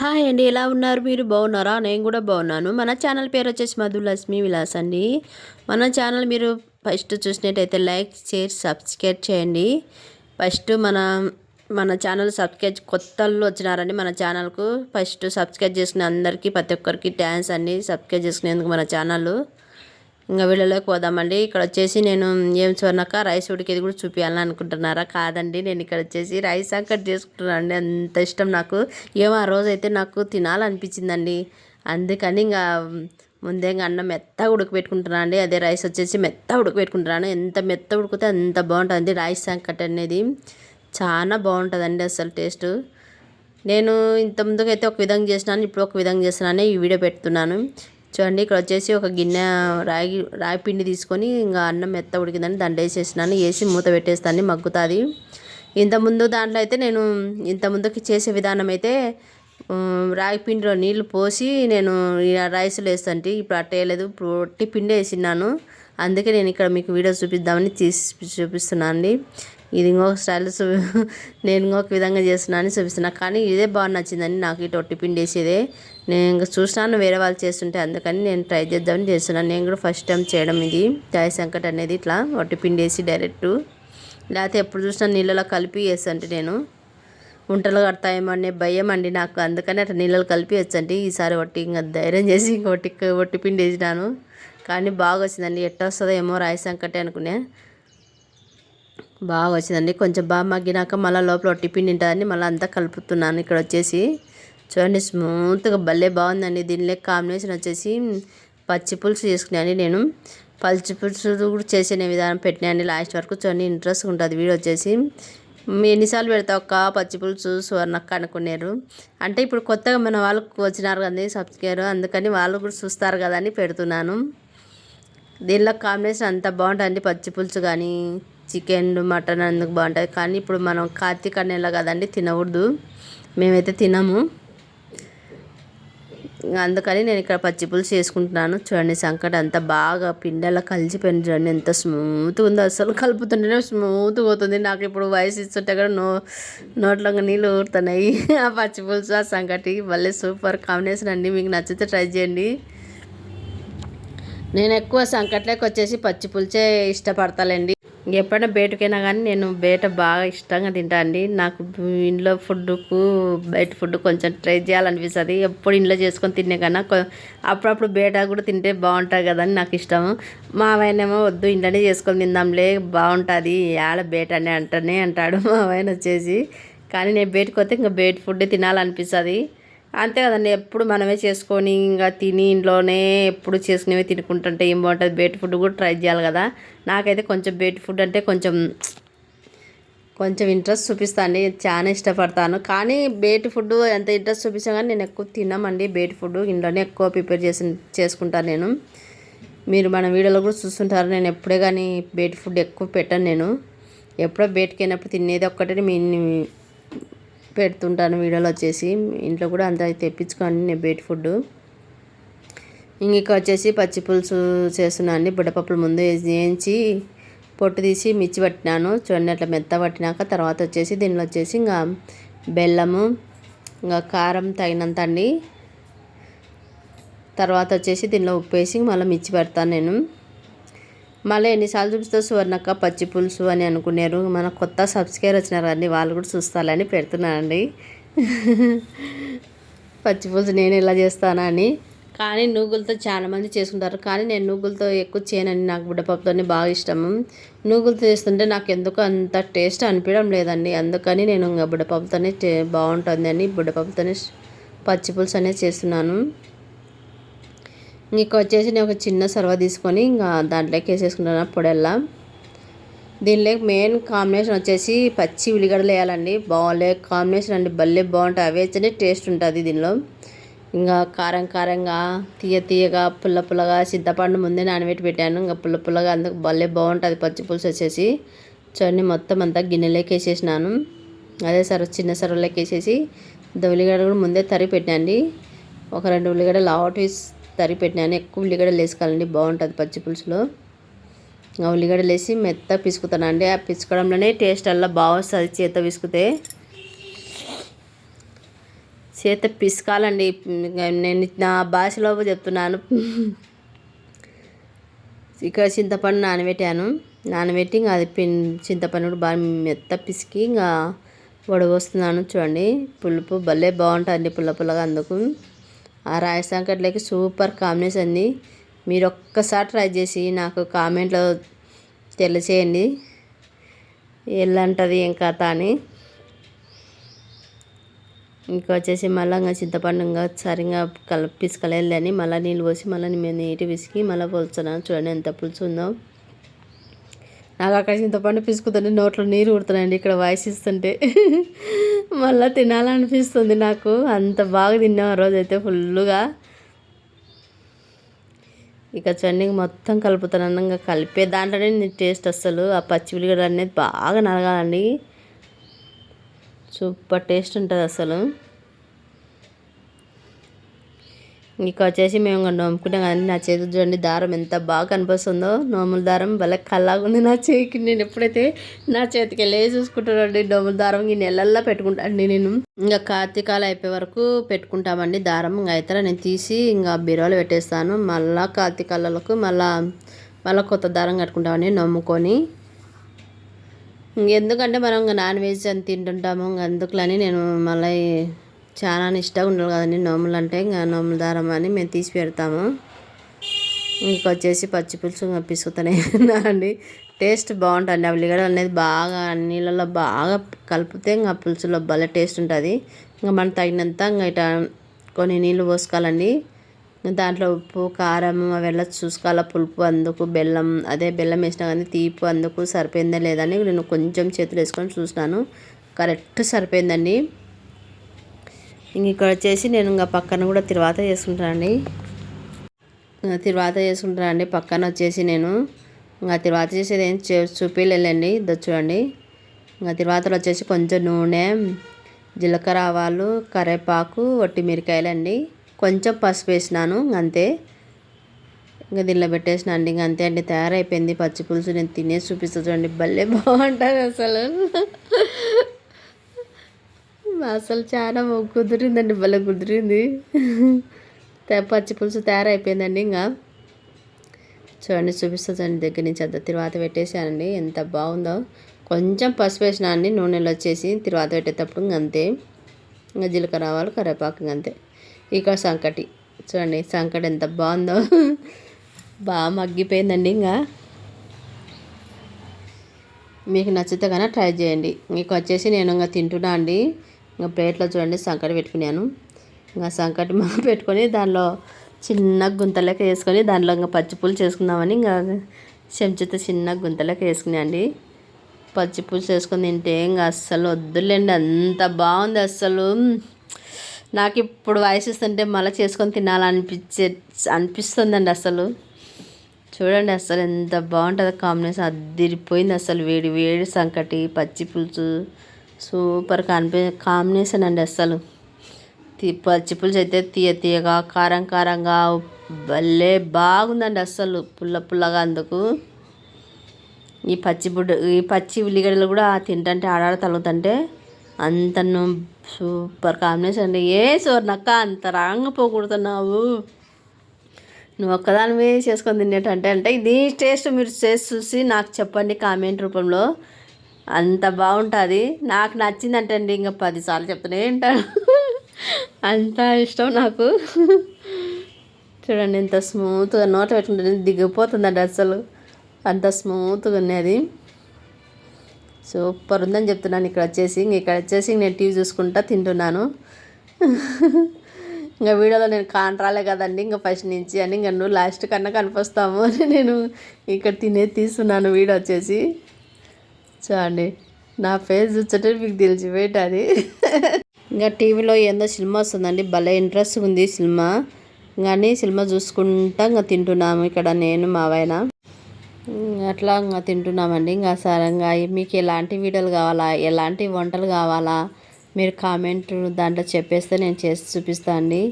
Hi అండి ఎలా ఉన్నారు? మీరు బాగున్నారా? నేను కూడా బాగున్నాను. మన ఛానల్ పేరు వచ్చేసి మధులక్ష్మి విలాస్ అండి. మన ఛానల్ మీరు ఫస్ట్ చూసినట్టయితే లైక్ షేర్ సబ్స్క్రైబ్ చేయండి. ఫస్ట్ మన మన ఛానల్ సబ్స్క్రైబ్ కొత్తలు వచ్చినారండి మన ఛానల్కు. ఫస్ట్ సబ్స్క్రైబ్ చేసుకునే అందరికీ ప్రతి ఒక్కరికి థ్యాంక్స్ అండి. సబ్స్క్రైబ్ చేసుకునేందుకు మన ఛానల్ ఇంకా వీళ్ళలోకి పోదామండి. ఇక్కడ వచ్చేసి నేను ఏం చూడనాక రైస్ ఉడికేది కూడా చూపించాలని అనుకుంటున్నారా కాదండి. నేను ఇక్కడ వచ్చేసి రైస్ కట్ చేసుకుంటున్నాను అండి అంత ఇష్టం నాకు. ఏమో ఆ రోజైతే నాకు తినాలనిపించిందండి. అందుకని ఇంకా ముందే ఇంకా అన్నం మెత్తగా ఉడకబెట్టుకుంటున్నాను అండి అదే రైస్ వచ్చేసి మెత్త ఉడకబెట్టుకుంటున్నాను. ఎంత మెత్త ఉడికితే అంత బాగుంటుంది రైస్ అంకట్ అనేది. చాలా బాగుంటుందండి అసలు టేస్ట్. నేను ఇంత ముందుకైతే ఒక విధంగా చేసినాను. ఇప్పుడు ఒక విధంగా చేస్తున్నాను. ఈ వీడియో పెడుతున్నాను. చూడండి ఇక్కడ వచ్చేసి ఒక గిన్నె రాగి రాగి పిండి తీసుకొని ఇంకా అన్నం మెత్త ఉడికిందని దాంట్లో వేసేసినాను వేసి మూత పెట్టేస్తాను మగ్గుతుంది. ఇంతకుముందు దాంట్లో అయితే నేను ఇంత ముందుకి చేసే విధానం అయితే రాగి పిండిలో నీళ్ళు పోసి నేను రైస్లో వేస్తాంటి. ఇప్పుడు అట్ట వేయలేదు ఇప్పుడు పిండి వేసినాను అందుకే నేను ఇక్కడ మీకు వీడియో చూపిద్దామని తీసి చూపిస్తున్నాను అండి. ఇది ఇంకొక స్టైల్ నేను ఇంకొక విధంగా చేస్తున్నాను చూపిస్తున్నా. కానీ ఇదే బాగా నచ్చిందండి నాకు ఇటు ఒట్టి పిండి వేసేదే. నేను ఇంకా చూసినాను వేరే వాళ్ళు చేస్తుంటే అందుకని నేను ట్రై చేద్దామని చేస్తున్నాను. నేను కూడా ఫస్ట్ టైం చేయడం ఇది. చాయ్ సంకట్ అనేది ఇట్లా ఒట్టి పిండి వేసి డైరెక్ట్ లేకపోతే ఎప్పుడు చూసినా నీళ్ళలో కలిపి వేసంటే నేను. ఉంటలు కడతాయేమో అనే భయం అండి నాకు. అందుకని అట్లా నీళ్ళలో కలిపి వచ్చండి ఈసారి ఒట్టి ఇంకా ధైర్యం చేసి ఇంకొట్టి ఒట్టి పిండి వేసినాను కానీ బాగా వచ్చిందండి. ఎట్ట వస్తుందో ఏమో రాయి సంకటే అనుకునే. బాగా వచ్చిందండి. కొంచెం బాగా మగ్గినాక మళ్ళీ లోపల ఒట్టి పిండి ఉంటుందని మళ్ళీ అంతా కలుపుతున్నాను. ఇక్కడ వచ్చేసి చూడండి స్మూత్గా భలే బాగుందండి. దీనిలో కాంబినేషన్ వచ్చేసి పచ్చి పులుసు చేసుకున్నాను నేను. పచ్చి పులుసు కూడా చేసిన విధానం పెట్టినాను లాస్ట్ వరకు. చూడండి ఇంట్రెస్ట్ ఉంటుంది. వీడియో వచ్చేసి ఎన్నిసార్లు పెడతా ఒక్క పచ్చి పులుసు సువర్ణక్క అనుకున్నారు. అంటే ఇప్పుడు కొత్తగా మన వాళ్ళు వచ్చినారు కదండి సబ్స్క్రైబర్ అందుకని వాళ్ళు కూడా చూస్తారు కదా అని పెడుతున్నాను. దీనిలో కాంబినేషన్ అంత బాగుంటుంది పచ్చి పులుసు కానీ చికెన్ మటన్ అందుకు బాగుంటుంది. కానీ ఇప్పుడు మనం కార్తీక నెల కదండి తినకూడదు. మేమైతే తినము. అందుకని నేను ఇక్కడ పచ్చి పులుసు చేసుకుంటున్నాను. చూడండి సంకట అంతా బాగా పిండెలా కలిసిపోయింది చూడండి ఎంత స్మూత్గా ఉందో. అసలు కలుపుతుంటేనే స్మూత్గా అవుతుంది నాకు ఇప్పుడు వయసు ఇస్తుంటే కూడా నో నోట్లో నీళ్ళు ఊరుతున్నాయి. ఆ పచ్చి పులుసు ఆ సంకటి మళ్ళీ సూపర్ కాంబినేషన్ అండి. మీకు నచ్చితే ట్రై చేయండి. నేను ఎక్కువ సంకట్లోకి వచ్చేసి పచ్చి పులిచే ఇష్టపడతానండి ఎప్పుడైనా బయటకైనా కానీ నేను బయట బాగా ఇష్టంగా తింటా అండి. నాకు ఇంట్లో ఫుడ్కు బయట ఫుడ్ కొంచెం ట్రై చేయాలనిపిస్తుంది. ఎప్పుడు ఇంట్లో చేసుకొని తినే కన్నా అప్పుడప్పుడు బయట కూడా తింటే బాగుంటుంది కదని నాకు ఇష్టము మా ఆయనేమో వద్దు ఇంట్లోనే చేసుకొని తిందాంలే బాగుంటుంది ఆడ బయట అని అంటనే అంటాడు మా ఆయన వచ్చేసి. కానీ నేను బయటకు వస్తే ఇంకా బయట ఫుడ్ తినాలనిపిస్తుంది. అంతే కదండి ఎప్పుడు మనమే చేసుకొని ఇంకా తిని ఇంట్లోనే ఎప్పుడు చేసుకునేవి తినుకుంటుంటే ఏం బాగుంటుంది. బయట ఫుడ్ కూడా ట్రై చేయాలి కదా. నాకైతే కొంచెం బయట ఫుడ్ అంటే కొంచెం కొంచెం ఇంట్రెస్ట్ చూపిస్తాను చాలా ఇష్టపడతాను. కానీ బయట ఫుడ్ ఎంత ఇంట్రెస్ట్ చూపిస్తాను కానీ నేను ఎక్కువ తినమండి. బయట ఫుడ్ ఇంట్లోనే ఎక్కువ ప్రిపేర్ చేసి చేసుకుంటాను నేను. మీరు మన వీడియోలో కూడా చూస్తుంటారు. నేను ఎప్పుడే కానీ బయట ఫుడ్ ఎక్కువ పెట్టాను నేను. ఎప్పుడో బయటకి వెళ్ళినప్పుడు తినేది ఒక్కటే మీ పెడుతుంటాను వీడియోలో వచ్చేసి. ఇంట్లో కూడా అంత తెప్పించుకోండి నేను బయట ఫుడ్. ఇంక వచ్చేసి పచ్చి పులుసు చేస్తున్నాను అండి. బుడ్డపప్పులు ముందు వేయించి పొట్టు తీసి మిర్చి పట్టినాను. చూడండి అట్లా మెత్త పట్టినాక తర్వాత వచ్చేసి దీనిలో వచ్చేసి ఇంకా బెల్లము ఇంకా కారం తగినంత అండి. తర్వాత వచ్చేసి దీనిలో ఉప్పు వేసి మళ్ళీ మిర్చి పెడతాను నేను. మళ్ళీ ఎన్నిసార్లు చూపిస్తా సువర్ణక్క పచ్చి పులుసు అని అనుకున్నారు. మన కొత్త సబ్స్క్రైబర్ వచ్చినారు కానీ వాళ్ళు కూడా చూస్తారని పెడుతున్నానండి. పచ్చి పులుసు నేను ఎలా చేస్తానా అని. కానీ నూగులతో చాలామంది చేసుకుంటారు. కానీ నేను నూగులతో ఎక్కువ చేయనని నాకు బుడ్డపప్పుతోనే బాగా ఇష్టము నూగులతో చేస్తుంటే నాకు ఎందుకు అంత టేస్ట్ అనిపించడం లేదండి. అందుకని నేను ఇంకా బుడ్డపప్పుతోనే బాగుంటుంది అని బుడ్డపప్పుతోనే పచ్చి పులుసు అనేది చేస్తున్నాను. ఇంక వచ్చేసి నేను ఒక చిన్న సర్వ తీసుకొని ఇంకా దాంట్లోకి వేసేసుకుంటాను పొడల్లా. దీనిలో మెయిన్ కాంబినేషన్ వచ్చేసి పచ్చి ఉల్లిగడ్డలు వేయాలండి. బాగాలే కాంబినేషన్ అండి. భలే బాగుంటాయి. అవి వేస్తేనే టేస్ట్ ఉంటుంది దీనిలో. ఇంకా కారం కారంగా తీయ తీయగా పుల్ల పుల్లగా చింతపండు ముందే నానబెట్టి పెట్టాను. ఇంకా పుల్ల పుల్లగా అందుకు భలే బాగుంటుంది పచ్చి పులుసు వచ్చేసి. చూడండి మొత్తం అంతా గిన్నెలోకి వేసేసినాను. అదే సర్వ చిన్న సర్వలోకి వేసేసి ఉల్లిగడ్డ కూడా ముందే తరి పెట్టండి ఒక రెండు ఉల్లిగడ్డలు లావటి తరి పెట్టినాను. ఎక్కువ ఉల్లిగడ్డలు వేసుకోవాలండి. బాగుంటుంది పచ్చి పులుసులో. ఉల్లిగడ్డలు వేసి మెత్త పిసుకుతానండి ఆ పిసుకోవడంలోనే టేస్ట్ అలా బాగా వస్తుంది చేత పిసుకుతే. చేత పిసకాలండి. నేను నా భాషలో చెప్తున్నాను. ఇక్కడ చింతపండు నానబెట్టాను. నానబెట్టి ఇంకా అది పిన్ చింతపండు కూడా బాగా మెత్త పిసికి ఇంకా వడవస్తున్నాను చూడండి. పులుపు భలే బాగుంటుంది పుల్ల పుల్లగా అందుకు. ఆ రాయ సంకట్లోకి సూపర్ కాంబినేషన్ అండి. మీరు ఒక్కసారి ట్రై చేసి నాకు కామెంట్లో తెలియచేయండి ఎల్లంటది ఏం కథ అని. ఇంకా వచ్చేసి మళ్ళీ ఇంకా చింతపండు ఇంకా సరిగా కల పిసుకలేదని మళ్ళీ నీళ్ళు పోసి మళ్ళీ మేము నీటి పిసికి మళ్ళీ పోల్చున్నాను చూడండి ఎంత పులుసు ఉందో. నాకు అక్కడ చింతపండు పిసుకుతుంటే నోట్లో నీరు ఊడుతున్నాయండి ఇక్కడ వాయిస్ ఇస్తుంటే. మళ్ళీ తినాలనిపిస్తుంది నాకు. అంత బాగా తిన్నాం ఆ రోజైతే ఫుల్గా ఇక చండి మొత్తం కలుపుతాను ఇంకా కలిపే దాంట్లోనే టేస్ట్ అస్సలు. ఆ పచ్చి ఉల్లిగడ్డ అనేది బాగా నలగాలండి. సూపర్ టేస్ట్ ఉంటుంది అసలు ఇంకా వచ్చేసి మేము ఇంకా నోముకుంటాం కానీ నా చేతి చూడండి దారం ఎంత బాగా కనిపిస్తుందో. నోముల దారం భలే కల్లాగుంది నా చేతికి. నేను ఎప్పుడైతే నా చేతికి వెళ్ళే చూసుకుంటానండి నోముల దారం ఈ నెలల్లో పెట్టుకుంటానండి నేను. ఇంకా కార్తీకాలు అయిపోయే వరకు పెట్టుకుంటామండి దారం. ఇంకా అయితే నేను తీసి ఇంకా బీరువాలో పెట్టేస్తాను. మళ్ళీ కార్తీకాలకు మళ్ళీ మళ్ళీ కొత్త దారం కట్టుకుంటామండి నమ్ముకొని. ఎందుకంటే మనం ఇంకా నాన్ వెజ్ అని తింటుంటాము. ఇంకా అందుకులని నేను మళ్ళీ చాలా నిష్టగా ఉండాలి కదండి. నోములు అంటే ఇంకా నోముల దారం అని మేము తీసి పెడతాము. ఇంకొచ్చేసి పచ్చి పులుసు పిసుకుతూనే అండి టేస్ట్ బాగుంటుంది. ఆ ఉల్లిగడ్డ అనేది బాగా నీళ్ళలో బాగా కలిపితే ఇంకా పులుసులో భలే టేస్ట్ ఉంటుంది. ఇంకా మనం తగినంత ఇంకా ఇట కొన్ని నీళ్ళు పోసుకోవాలండి. దాంట్లో ఉప్పు కారం అవెల్లా చూసుకోవాలి? పులుపు అందుకు బెల్లం అదే బెల్లం వేసినా కానీ తీపి అందుకు సరిపోయిందా లేదని నేను కొంచెం చేతులు వేసుకొని చూసినాను. కరెక్ట్ సరిపోయిందండి. ఇంక ఇక్కడ వచ్చేసి నేను ఇంకా పక్కన కూడా తిరువాత చేసుకుంటానండి. తిరువాత చేసుకుంటానండి. పక్కన వచ్చేసి నేను ఇంకా తిరువాత చేసేది ఏం చూపిలేండి చూడండి. ఇంకా తిరువాతలో వచ్చేసి కొంచెం నూనె జీలకర్ర ఆవాలు కరివేపాకు వట్టి మిరకాయలండి కొంచెం పసుపు వేసినాను అంతే. ఇంకా దీనిలో పెట్టేసిన అండి ఇంకా అంతే అండి. తయారైపోయింది. పచ్చి పులుసు నేను తినేసి చూపిస్తా చూడండి. భలే బాగుంటుంది అసలు. అసలు చాలా కుదిరిందండి భలే కుదిరింది. పచ్చి పులుసు తయారైపోయిందండి ఇంకా చూడండి చూపిస్తుందండి దగ్గర నుంచి అంత తిరువాత పెట్టేసానండి ఎంత బాగుందో. కొంచెం పసుపు వేసినా అండి నూనెలో వచ్చేసి తిరువాత పెట్టేటప్పుడు అంతే. ఇంకా జీలకర్ర ఆవాలు కరివేపాకు అంతే. ఇక సంకటి. చూడండి సంకటి ఎంత బాగుందో. బాగా మగ్గిపోయిందండి ఇంకా మీకు నచ్చితే కన్నా ట్రై చేయండి. మీకు వచ్చేసి నేను ఇంకా తింటున్నా అండి. ఇంకా ప్లేట్లో చూడండి సంకటి పెట్టుకున్నాను. ఇంకా సంకటి పెట్టుకొని దానిలో చిన్న గుంతలెక్క వేసుకొని దానిలో ఇంకా పచ్చిపులు చేసుకుందామని ఇంకా చెంచుతో చిన్న గుంతలెక్క వేసుకున్నాండి పచ్చిపులుసు చేసుకొని తింటే ఇంకా అస్సలు వద్దులేండి అంత బాగుంది అస్సలు. నాకు ఇప్పుడు వయసు ఇస్తుంటే మళ్ళీ చేసుకొని తినాలనిపించే అనిపిస్తుందండి అసలు చూడండి అసలు ఎంత బాగుంటుందో కాంబినేషన్. అదిరిపోయింది అసలు వేడి వేడి సంకటి పచ్చి పులుసు. సూపర్ కాంబి కాంబినేషన్ అండి అసలు పచ్చి పులుసు అయితే తీయ తీయగా కారం కారంగా భలే బాగుందండి అస్సలు పుల్ల పుల్లగా అందుకు. ఈ పచ్చి బుడ్డ ఈ పచ్చి ఉల్లిగడ్డలు కూడా తింటంటే ఆడాడ తలుగుతుంటే అంతను సూపర్ కాంబినేషన్ అండి. ఏ సోర్నక్క అంత రాంగ పోకూడుతున్నావు నువ్వు ఒక్కదానివే చేసుకొని తినేటంటే అంటే ఇది టేస్ట్ మీరు చేసి చూసి నాకు చెప్పండి కామెంట్ రూపంలో. అంత బాగుంటుంది. నాకు నచ్చిందంటే అండి ఇంకా పదిసార్లు చెప్తూనే ఉంటాను అంత ఇష్టం నాకు. చూడండి ఎంత స్మూత్గా నోట పెట్టుకుంటే దిగిపోతుందండి అసలు అంత స్మూత్గా ఉన్నది సూపర్ ఉందని చెప్తున్నాను. ఇక్కడ వచ్చేసి ఇక్కడ వచ్చేసి నేను టీవీ చూసుకుంటా తింటున్నాను. ఇంకా వీడియోలో నేను కాంట్రాలే కదండి ఇంకా ఫస్ట్ నుంచి అని ఇంకా నువ్వు లాస్ట్ కన్నా కనిపిస్తాము అని నేను ఇక్కడ తినే తీస్తున్నాను వీడియో వచ్చేసి. చూడండి. నా ఫేస్ చూస్తుంటే మీకు తెలిసిపోయేటది ఇంకా టీవీలో ఏందో సినిమా వస్తుందండి. భలే ఇంట్రెస్ట్ ఉంది సినిమా. కానీ సినిమా చూసుకుంటా ఇంకా తింటున్నాము ఇక్కడ నేను మావైన అట్లా ఇంకా తింటున్నామండి. ఇంకా సరంగా మీకు ఎలాంటి వీడియోలు కావాలా? ఎలాంటి వంటలు కావాలా? మీరు కామెంట్ దాంట్లో చెప్పేస్తే నేను చేసి చూపిస్తాను అండి.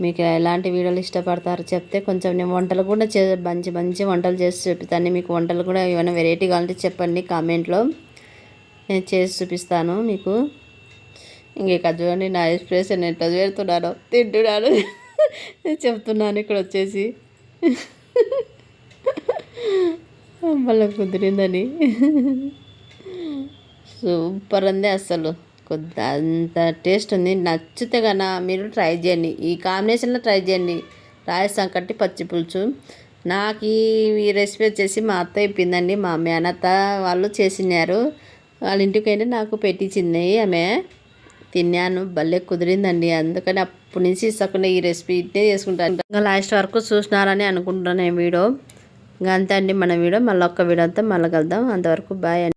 మీకు ఎలాంటి వీడియోలు ఇష్టపడతారో చెప్తే కొంచెం నేను వంటలు కూడా చే మంచి మంచి వంటలు చేసి చూపిస్తాను. మీకు వంటలు కూడా ఏమైనా వెరైటీ కావాలంటే చెప్పండి కామెంట్లో. నేను చేసి చూపిస్తాను మీకు. ఇంక చూడండి నా ఎక్స్ప్రెషన్ ఎట్లా పెడుతున్నాను తింటున్నాను. చెప్తున్నాను ఇక్కడ వచ్చేసి. మళ్ళీ కుదిరిందని. సూపర్ ఉంది అసలు. కొద్ది అంత టేస్ట్ ఉంది. నచ్చితే కన్నా మీరు ట్రై చేయండి. ఈ కాంబినేషన్లో ట్రై చేయండి. రాజస్థాన్ కట్టి పచ్చి పులుసు. నాకు ఈ రెసిపీ వచ్చేసి మా అత్త ఇప్పిందండి మా మేనత్త వాళ్ళు చేసినారు. వాళ్ళ ఇంటికి నాకు పెట్టించింది ఆమె. తిన్నాను. భలే కుదిరిందండి. అందుకని అప్పటి నుంచి ఇస్తకుండా ఈ రెసిపీ ఇట్టే చేసుకుంటాను. ఇంకా లాస్ట్ వరకు చూసినారని అనుకుంటున్నాను వీడియో. ఇంకా అంతే అండి మన వీడియో. మళ్ళీ ఒక్క వీడియో అంతా మళ్ళీ కలుద్దాం. అంతవరకు బాయ్ అండి.